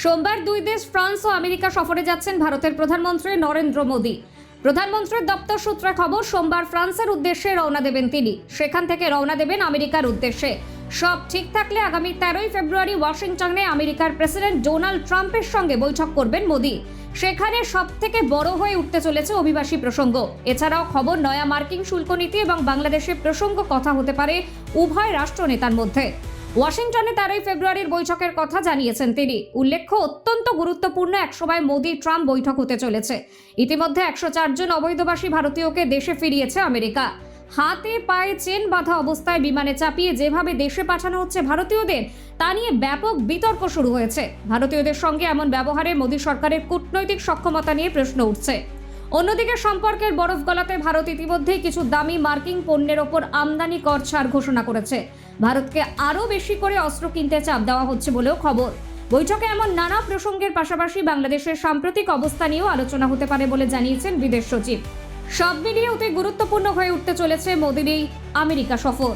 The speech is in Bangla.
সোমবার দুই দেশ ফ্রান্স ও আমেরিকা সফরে যাচ্ছেন ভারতের প্রধানমন্ত্রী নরেন্দ্র মোদী। প্রধানমন্ত্রীর দপ্তর সূত্রে খবর, সোমবার ফ্রান্সের উদ্দেশ্যে রওনা দেবেন তিনি। সেখান থেকে রওনা দেবেন আমেরিকার উদ্দেশ্যে। সব ঠিক থাকলে আগামী তেরোই ফেব্রুয়ারি ওয়াশিংটনে আমেরিকার প্রেসিডেন্ট ডোনাল্ড ট্রাম্পের সঙ্গে বৈঠক করবেন মোদী। সেখানে সব থেকে বড় হয়ে উঠতে চলেছে অভিবাসী প্রসঙ্গ। এছাড়াও খবর, নয়া মার্কিন শুল্ক নীতি এবং বাংলাদেশের প্রসঙ্গ কথা হতে পারে উভয় রাষ্ট্রনেতার মধ্যে। ওয়াশিংটনে তেরোই ফেব্রুয়ারির বৈঠকের কথা জানিয়েছেন তিনি। উল্লেখ্য, অত্যন্ত গুরুত্বপূর্ণ এক সময় মোদি ট্রাম্প বৈঠক হতে চলেছে। ইতিমধ্যে একশো চারজন অবৈধবাসী ভারতীয়কে দেশে ফিরিয়েছে আমেরিকা। হাতে পায়ে চেন বাঁধা অবস্থায় বিমানে চাপিয়ে যেভাবে দেশে পাঠানো হচ্ছে ভারতীয়দের, তা নিয়ে ব্যাপক বিতর্ক শুরু হয়েছে। ভারতীয়দের সঙ্গে এমন ব্যবহারে মোদী সরকারের কূটনৈতিক সক্ষমতা নিয়ে প্রশ্ন উঠছে। অন্যদিকে সম্পর্কের বরফ গলাতে ভারত ইতিমধ্যেই কিছু দামি মার্কিন পণ্যের ওপর আমদানি কর ছাড় ঘোষণা করেছে। ভারতকে আরও বেশি করে অস্ত্র কিনতে চাপ দেওয়া হচ্ছে বলেও খবর। বৈঠকে এমন নানা প্রসঙ্গের পাশাপাশি বাংলাদেশের সাম্প্রতিক অবস্থা নিয়েও আলোচনা হতে পারে বলে জানিয়েছেন বিদেশ সচিব। সব মিলিয়ে অতি গুরুত্বপূর্ণ হয়ে উঠতে চলেছে মোদির এই আমেরিকা সফর।